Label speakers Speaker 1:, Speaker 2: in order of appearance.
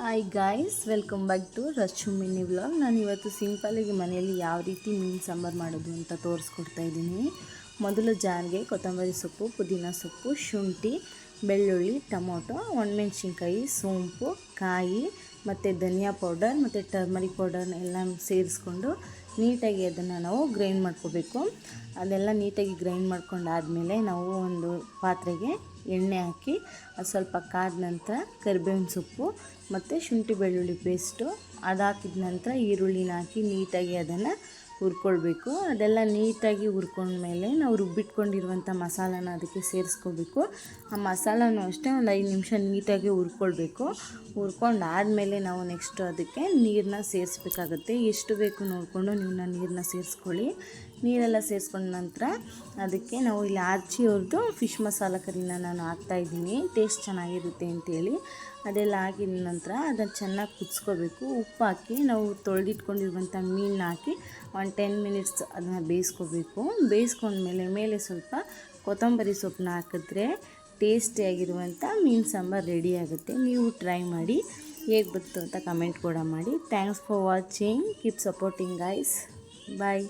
Speaker 1: Hi guys welcome back to Rachu mini vlog ನಾನು ಇವತ್ತು ಸಿಂಪಲಾಗಿ ಮನೆಯಲ್ಲಿ ಯಾವ ರೀತಿ ಮೀನು ಸಾಂಬಾರು ಮಾಡೋದು ಅಂತ ತೋರಿಸ್ಕೊಡ್ತಾ ಇದ್ದೀನಿ. ಮೊದಲು ಜಾರಿಗೆ ಕೊತ್ತಂಬರಿ ಸೊಪ್ಪು, ಪುದೀನ ಸೊಪ್ಪು, ಶುಂಠಿ, ಬೆಳ್ಳುಳ್ಳಿ, ಟೊಮೊಟೊ, ಒಣಮೆಣ್ಸಿನ್ಕಾಯಿ, ಸೋಂಪು, ಕಾಯಿ ಮತ್ತು ಧನಿಯಾ ಪೌಡರ್ ಮತ್ತು ಟರ್ಮರಿಕ್ ಪೌಡರ್ನ ಎಲ್ಲ ಸೇರಿಸ್ಕೊಂಡು ನೀಟಾಗಿ ಅದನ್ನು ನಾವು ಗ್ರೈಂಡ್ ಮಾಡ್ಕೋಬೇಕು. ಅದೆಲ್ಲ ನೀಟಾಗಿ ಗ್ರೈಂಡ್ ಮಾಡ್ಕೊಂಡಾದಮೇಲೆ ನಾವು ಒಂದು ಪಾತ್ರೆಗೆ ಎಣ್ಣೆ ಹಾಕಿ, ಅದು ಸ್ವಲ್ಪ ಕಾದ ನಂತರ ಕರಿಬೇವಿನ ಸೊಪ್ಪು ಮತ್ತು ಶುಂಠಿ ಬೆಳ್ಳುಳ್ಳಿ ಪೇಸ್ಟು ಅದು ಹಾಕಿದ ನಂತರ ಈರುಳ್ಳಿನ ಹಾಕಿ ನೀಟಾಗಿ ಅದನ್ನು ಹುರ್ಕೊಳ್ಬೇಕು. ಅದೆಲ್ಲ ನೀಟಾಗಿ ಹುರ್ಕೊಂಡ್ಮೇಲೆ ನಾವು ರುಬ್ಬಿಟ್ಕೊಂಡಿರುವಂಥ ಮಸಾಲಾನ ಅದಕ್ಕೆ ಸೇರಿಸ್ಕೋಬೇಕು. ಆ ಮಸಾಲನೂ ಅಷ್ಟೇ ಒಂದು ಐದು ನಿಮಿಷ ನೀಟಾಗಿ ಹುರ್ಕೊಳ್ಬೇಕು. ಹುರ್ಕೊಂಡು ಆದಮೇಲೆ ನಾವು ನೆಕ್ಸ್ಟ್ ಅದಕ್ಕೆ ನೀರನ್ನ ಸೇರಿಸ್ಬೇಕಾಗತ್ತೆ. ಎಷ್ಟು ಬೇಕು ನೋಡಿಕೊಂಡು ನೀವು ನೀರನ್ನ ಸೇರಿಸ್ಕೊಳ್ಳಿ. ನೀರೆಲ್ಲ ಸೇರಿಸ್ಕೊಂಡ ನಂತರ ಅದಕ್ಕೆ ನಾವು ಇಲ್ಲಿ ಆರ್ಚಿ ಅವ್ರದ್ದು ಫಿಶ್ ಮಸಾಲ ಕರಿನ ನಾನು ಹಾಕ್ತಾಯಿದ್ದೀನಿ ಟೇಸ್ಟ್ ಚೆನ್ನಾಗಿರುತ್ತೆ ಅಂತೇಳಿ. ಅದೆಲ್ಲ ಹಾಕಿದ ನಂತರ ಅದನ್ನು ಚೆನ್ನಾಗಿ ಕುದಿಸ್ಕೋಬೇಕು. ಉಪ್ಪು ಹಾಕಿ ನಾವು ತೊಳೆದಿಟ್ಕೊಂಡಿರುವಂಥ ಮೀನು ಹಾಕಿ ಒಂದು ಟೆನ್ ಮಿನಿಟ್ಸ್ ಅದನ್ನು ಬೇಯಿಸ್ಕೋಬೇಕು. ಬೇಯಿಸ್ಕೊಂಡ್ಮೇಲೆ ಮೇಲೆ ಸ್ವಲ್ಪ ಕೊತ್ತಂಬರಿ ಸೊಪ್ಪನ್ನ ಹಾಕಿದ್ರೆ ಟೇಸ್ಟಿಯಾಗಿರುವಂಥ ಮೀನು ಸಾಂಬಾರು ರೆಡಿ ಆಗುತ್ತೆ. ನೀವು ಟ್ರೈ ಮಾಡಿ ಹೇಗೆ ಬಂತು ಅಂತ ಕಮೆಂಟ್ ಕೂಡ ಮಾಡಿ. Thanks for watching keep supporting guys bye